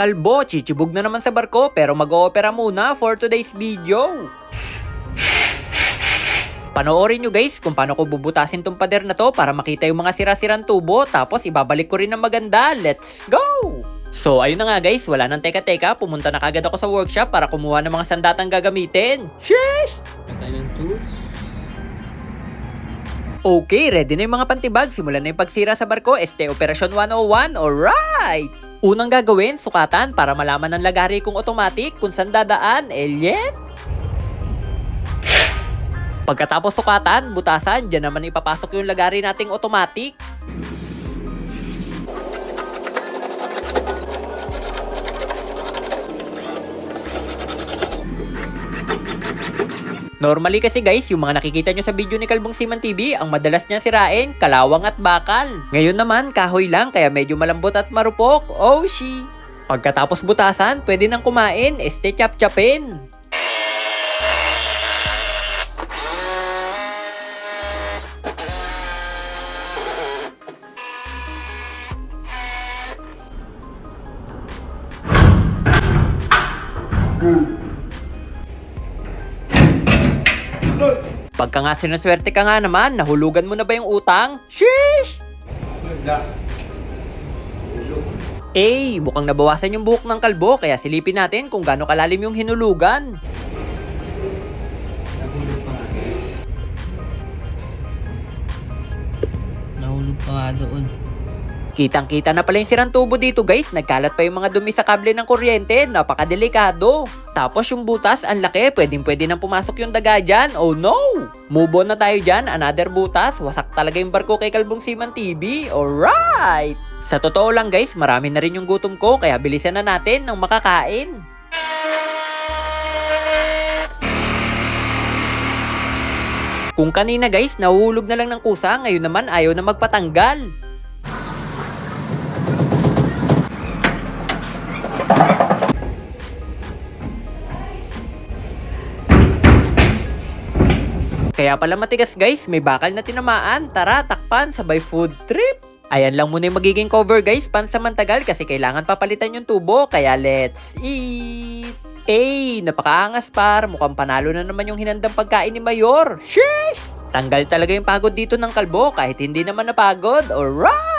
Kalbo, chichibog na naman sa barko pero mag-oopera muna for today's video. Panoorin nyo guys kung paano ko bubutasin tong pader na to para makita yung mga sira-sirang tubo tapos ibabalik ko rin ng maganda. Let's go! So ayun na nga guys, wala nang teka-teka, pumunta na kagad ako sa workshop para kumuha ng mga sandatang gagamitin. Sheesh! Okay, ready na yung mga pantibag. Simulan na yung pagsira sa barko. Este Operasyon 101. Alright! Unang gagawin, sukatan para malaman ng lagari kung automatic kung saan dadaan. Alien? Pagkatapos sukatan, butasan, dyan naman ipapasok yung lagari nating automatic. Normally kasi guys, yung mga nakikita nyo sa video ni Kalbong Siman TV, ang madalas niya sirain, kalawang at bakal. Ngayon naman, kahoy lang, kaya medyo malambot at marupok. Oh, she! Pagkatapos butasan, pwede nang kumain, este chap-chapin. Pagka nga sinuswerte ka nga naman, nahulugan mo na ba yung utang? Sheesh! Eh, mukhang nabawasan yung buhok ng kalbo, kaya silipin natin kung gaano kalalim yung hinulugan. Nahulog pa nga doon. Kitang-kita na pala yung sirang tubo dito guys, nagkalat pa yung mga dumi sa kable ng kuryente, napakadelikado. Tapos yung butas, ang laki, pwedeng pwede nang pumasok yung daga dyan, oh no! Move on na tayo dyan, another butas, wasak talaga yung barko kay Kalbong Siman TV, alright! Sa totoo lang guys, marami na rin yung gutom ko, kaya bilisan na natin ng makakain. Kung kanina guys, nahuhulog na lang ng kusa, ngayon naman ayaw na magpatanggal. Kaya pala matigas guys, may bakal na tinamaan. Tara, takpan, sabay food trip. Ayan lang muna yung magiging cover guys, pansamantagal kasi kailangan papalitan yung tubo. Kaya let's eat! Eh, napakaangas par. Mukhang panalo na naman yung hinandang pagkain ni Mayor. Sheesh! Tanggal talaga yung pagod dito ng kalbo kahit hindi naman napagod. Alright!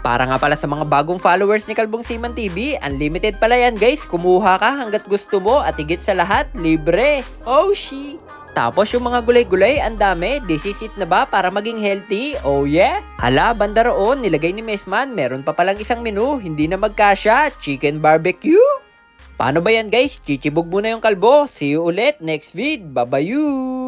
Para nga pala sa mga bagong followers ni Kalbong Siman TV, unlimited pala yan guys. Kumuha ka hanggat gusto mo at higit sa lahat, libre. Oh, she! Tapos yung mga gulay-gulay, ang dami. This is it na ba para maging healthy? Oh yeah? Hala, banda roon, nilagay ni Mesman, meron pa palang isang menu, hindi na magkasya, chicken barbecue. Paano ba yan guys? Chichibog muna yung kalbo. See you ulit next vid. Babayu!